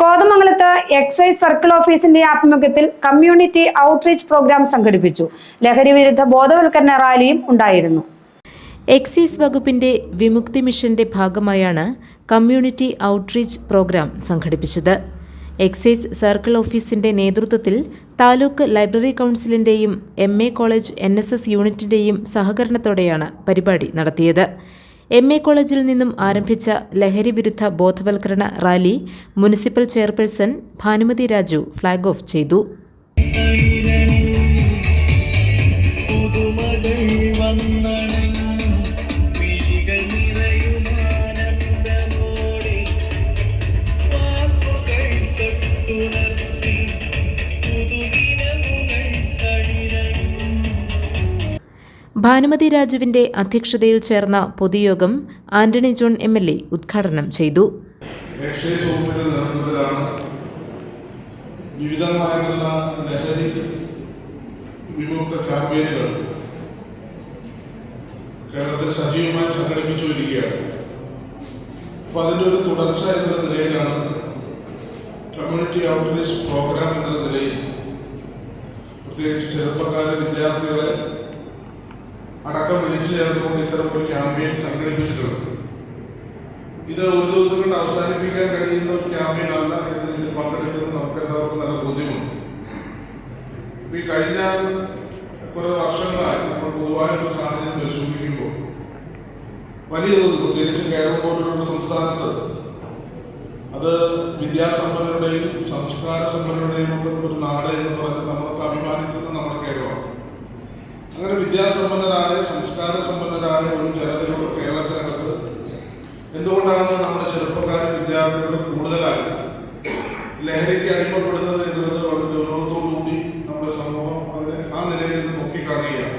കോതമംഗലത്ത് excise circle ഓഫീസിന്റെ ആഭിമുഖ്യത്തിൽ കമ്മ്യൂണിറ്റി ഔട്ട്റീച്ച് പ്രോഗ്രാം സംഘടിപ്പിച്ചു. ലഹരി വിരുദ്ധ ബോധവൽക്കരണ റാലിയും ഉണ്ടായിരുന്നു. എക്സൈസ് വകുപ്പിന്റെ വിമുക്തി മിഷന്റെ ഭാഗമായാണ് കമ്മ്യൂണിറ്റി ഔട്ട്റീച്ച് പ്രോഗ്രാം സംഘടിപ്പിച്ചത്. എക്സൈസ് സർക്കിൾ ഓഫീസിന്റെ നേതൃത്വത്തിൽ taluk library കൗൺസിലിന്റെയും M A college N S S യൂണിറ്റിന്റെയും സഹകരണത്തോടെയാണ് പരിപാടി നടത്തിയത്. എം എ കോളേജിൽ നിന്നും ആരംഭിച്ച ലഹരി വിരുദ്ധ ബോധവൽക്കരണ rally municipal chairperson Bhanumathi Raju flag off ചെയ്തു. ഭാനുമതി രാജുവിന്റെ അധ്യക്ഷതയിൽ ചേർന്ന പൊതുയോഗം Antony John M L A ഉദ്ഘാടനം ചെയ്തു. വിവിധമായിട്ടുള്ള ലഹരി വിമുക്ത ക്യാമ്പയിനുകൾ കേരളത്തിൽ സജീവമായി സംഘടിപ്പിച്ചു വരികയാണ്. അപ്പോൾ അതിന്റെ ഒരു തുടർച്ച എന്ന നിലയിലാണ് കമ്മ്യൂണിറ്റി ഔട്ട്റീച്ച് പ്രോഗ്രാം എന്ന നിലയിൽ പ്രത്യേകിച്ച് ചെറുപ്പക്കാരെ വിദ്യാർത്ഥികളെ അടക്കം വിളിച്ചു ചേർത്തുകൊണ്ട് ഇത്തരം ഒരു ക്യാമ്പയിൻ സംഘടിപ്പിച്ചിട്ടുണ്ട്. ഇത് ഒരു ദിവസം കൊണ്ട് അവസാനിപ്പിക്കാൻ കഴിയുന്ന ഒരു ക്യാമ്പയിൻ അല്ല എന്ന് ഇതിൽ പങ്കെടുക്കുന്നത് നമുക്ക് എല്ലാവർക്കും നല്ല ബോധ്യമുണ്ട്. ഈ കഴിഞ്ഞ കുറെ വർഷങ്ങളായി നമ്മൾ പൊതുവായ ഒരു സാഹചര്യം പരിശോധിക്കുമ്പോൾ വലിയ തോതിൽ പ്രത്യേകിച്ച് കേരളം പോലുള്ള സംസ്ഥാനത്ത് അത് വിദ്യാസമ്പന്നരുടെയും സംസ്കാര സമ്പന്നരുടെയും ഒക്കെ ഒരു നാട് എന്ന് പറഞ്ഞ് നമ്മളൊക്കെ അഭിമാനിക്കുന്ന നമ്മുടെ കേരളമാണ്. അങ്ങനെ വിദ്യാസമ്പന്നരായ സംസ്കാര സമ്പന്നരായ ഒരു ജനതയോട് കേരളത്തിനകത്ത് എന്തുകൊണ്ടാണ് നമ്മുടെ ചെറുപ്പക്കാരും വിദ്യാർത്ഥികളും കൂടുതലായി ലഹരിക്ക് അടിമപ്പെടുന്നത് എന്നുള്ളത് വളരെ ഗൗരവത്തോടുകൂടി നമ്മുടെ സമൂഹം അതിനെ ആ നിലയിൽ നോക്കിക്കാണുകയാണ്.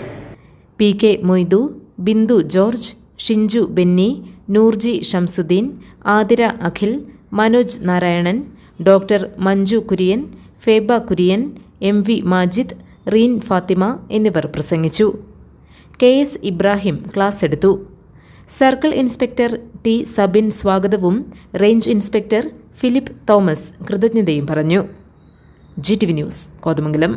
P K Moidu Bindu George Shinchu Benny Noorji Shamsuddin Athira Akhil Manoj Narayanan doctor Manju Kurian Feba Kurian M V Majid reign Fathima എന്നിവർ പ്രസംഗിച്ചു. കെ എസ് ഇബ്രാഹിം ക്ലാസ് എടുത്തു. സർക്കിൾ ഇൻസ്പെക്ടർ ടി സബിൻ സ്വാഗതവും റേഞ്ച് ഇൻസ്പെക്ടർ ഫിലിപ്പ് തോമസ് കൃതജ്ഞതയും പറഞ്ഞു. G T V news Kothamangalam.